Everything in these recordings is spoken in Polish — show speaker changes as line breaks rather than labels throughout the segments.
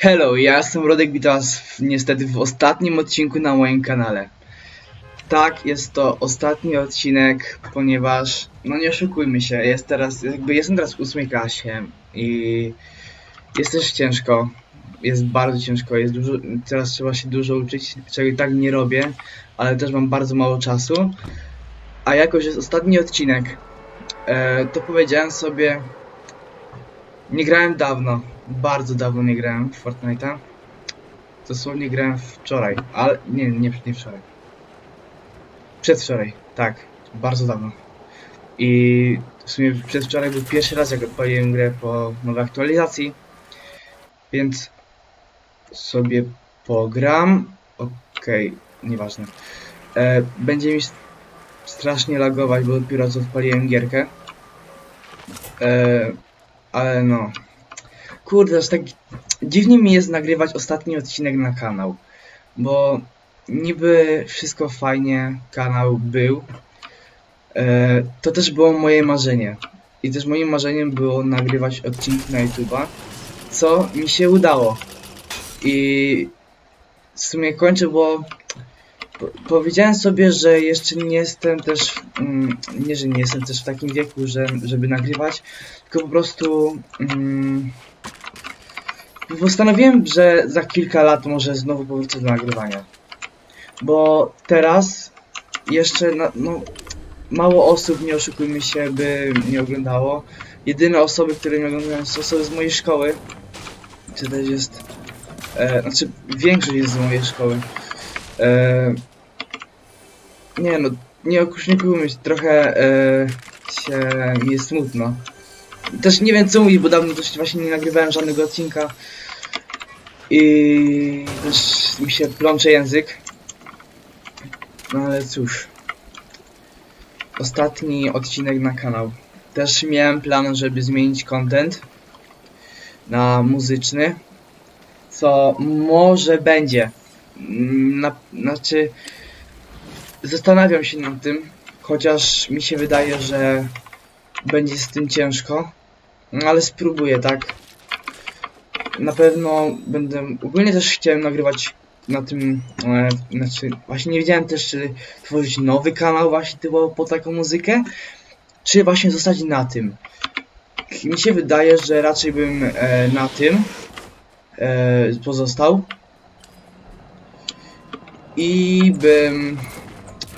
Hello, ja jestem Rodek, witam was w, niestety w ostatnim odcinku na moim kanale. Tak, jest to ostatni odcinek, ponieważ, no nie oszukujmy się, jest teraz, jakby jestem teraz w ósmej klasie i jest też ciężko, jest bardzo ciężko, jest dużo, teraz trzeba się dużo uczyć, czego i tak nie robię, ale też mam bardzo mało czasu, a jakoś jest ostatni odcinek, e, to powiedziałem sobie, nie grałem dawno, bardzo dawno nie grałem w Fortnite'a. Dosłownie grałem wczoraj, ale nie, nie, nie wczoraj. Przedwczoraj, tak, bardzo dawno. I w sumie przedwczoraj był pierwszy raz, jak odpaliłem grę po nowej aktualizacji. Więc sobie pogram. Okej, nieważne. E, będzie mi strasznie lagować, bo dopiero co odpaliłem gierkę. E, ale no. Kurde, aż tak dziwnie mi jest nagrywać ostatni odcinek na kanał. Bo niby wszystko fajnie, kanał był. E, to też było moje marzenie. I też moim marzeniem było nagrywać odcinki na YouTube'a, co mi się udało. I w sumie kończę, bo po- powiedziałem sobie, że jeszcze nie jestem też, mm, nie, że nie jestem też w takim wieku, że, żeby nagrywać, tylko po prostu mm, postanowiłem, że za kilka lat może znowu powrócę do nagrywania. Bo teraz jeszcze na, no, mało osób, nie oszukujmy się, by mnie oglądało. Jedyne osoby, które mnie oglądają są osoby z mojej szkoły. Czy też jest... E, znaczy, większość jest z mojej szkoły. E, nie no, nie okusznikujmy się, trochę e, się mi jest smutno. Też nie wiem co mówić, bo dawno też właśnie nie nagrywałem żadnego odcinka. I też mi się plącze język. No ale cóż. Ostatni odcinek na kanał. Też miałem plan, żeby zmienić content na muzyczny. Co może będzie. Mm, Na, znaczy, zastanawiam się nad tym, chociaż mi się wydaje, że będzie z tym ciężko. No ale spróbuję, tak? Na pewno będę. Ogólnie też chciałem nagrywać na tym. E, znaczy, właśnie nie wiedziałem też, czy tworzyć nowy kanał, właśnie typowo po taką muzykę, czy właśnie zostać na tym. Mi się wydaje, że raczej bym e, na tym e, pozostał. I bym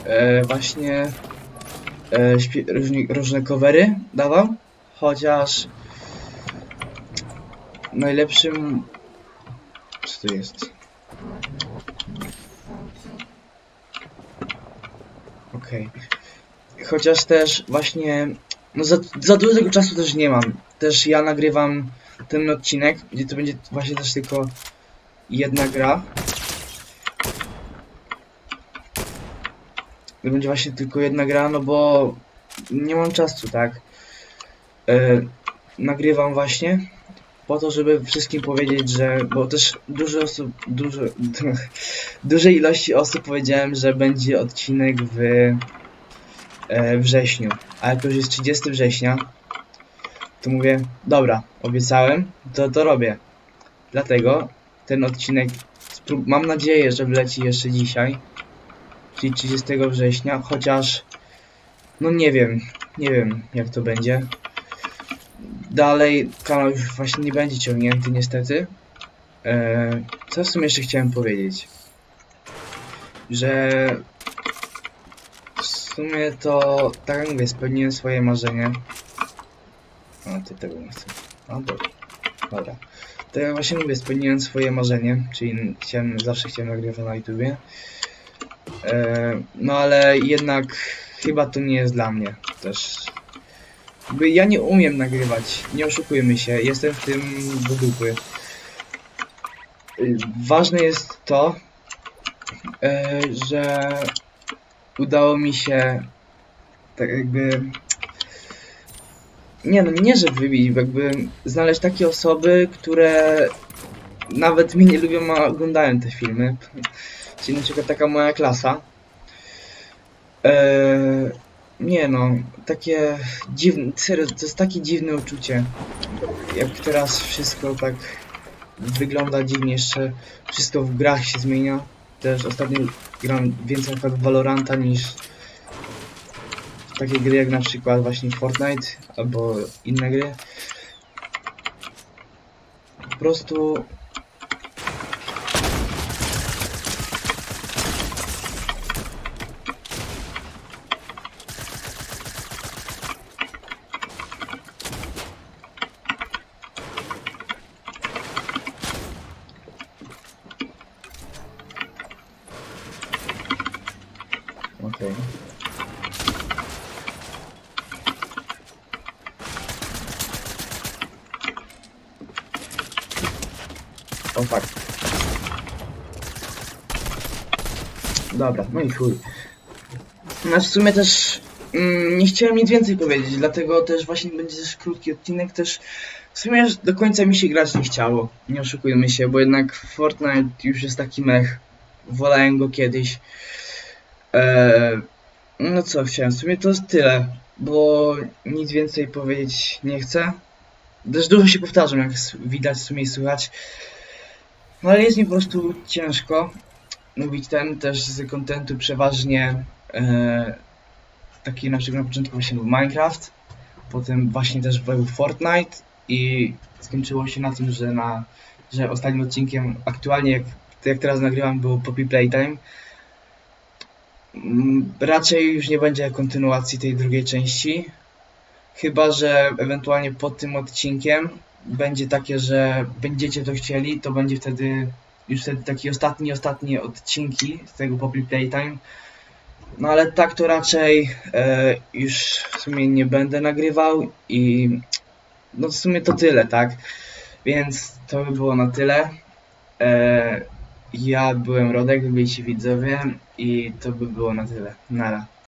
e, właśnie e, różni, różne covery dawał, chociaż najlepszym co to jest? Okej. Chociaż też właśnie no za, za dużo tego czasu też nie mam. Też ja nagrywam ten odcinek, gdzie to będzie właśnie też tylko jedna gra. To będzie właśnie tylko jedna gra, no bo nie mam czasu, tak? E, nagrywam właśnie po to, żeby wszystkim powiedzieć, że, bo też dużo osób, dużo, dużej ilości osób powiedziałem, że będzie odcinek w e, wrześniu, a jak już jest 30 września, to mówię, dobra, obiecałem, to to robię. Dlatego ten odcinek, mam nadzieję, że wleci jeszcze dzisiaj, czyli 30 września, chociaż, no nie wiem, nie wiem jak to będzie. Dalej kanał już właśnie nie będzie ciągnięty niestety. Eee, co w sumie jeszcze chciałem powiedzieć? Że w sumie to tak jak mówię, spełniłem swoje marzenie. A ty tego nie chcę. A dobra. Dobra. To ja właśnie mówię, spełniłem swoje marzenie, czyli chciałem, zawsze chciałem nagrywać na YouTubie. Eee, no ale jednak chyba to nie jest dla mnie też. Jakby ja nie umiem nagrywać, nie oszukujmy się, jestem w tym do dupy. Ważne jest to, e, że udało mi się tak jakby nie no, nie że wybić, jakby znaleźć takie osoby, które nawet mnie nie lubią, a oglądają te filmy. Czyli na przykład taka moja klasa. Eee, nie no, takie dziwne, serio, to jest takie dziwne uczucie. Jak teraz wszystko tak wygląda dziwnie, jeszcze wszystko w grach się zmienia. Też ostatnio gram więcej w Valoranta niż w takie gry jak na przykład właśnie Fortnite albo inne gry. Po prostu Okej. O tak. Dobra, no i chuj. No w sumie też mm, nie chciałem nic więcej powiedzieć, dlatego też właśnie będzie też krótki odcinek, też w sumie do końca mi się grać nie chciało, nie oszukujmy się, bo jednak Fortnite już jest taki mech, wolałem go kiedyś. Eee, no co chciałem, w sumie to jest tyle, bo nic więcej powiedzieć nie chcę. Też dużo się powtarzam, jak widać w sumie słychać. No ale jest mi po prostu ciężko mówić ten też z kontentu przeważnie e, taki na przykład na początku właśnie był Minecraft, potem właśnie też był Fortnite i skończyło się na tym, że na że ostatnim odcinkiem aktualnie jak, jak teraz nagrywam było Poppy Playtime Raczej już nie będzie kontynuacji tej drugiej części. Chyba, że ewentualnie pod tym odcinkiem będzie takie, że będziecie to chcieli, to będzie wtedy już wtedy taki ostatni, ostatni odcinki z tego Poppy Playtime. No ale tak to raczej e, już w sumie nie będę nagrywał i no w sumie to tyle, tak? Więc to by było na tyle. E, ja byłem Rodek, byliście widzowie i to by było na tyle. Nara.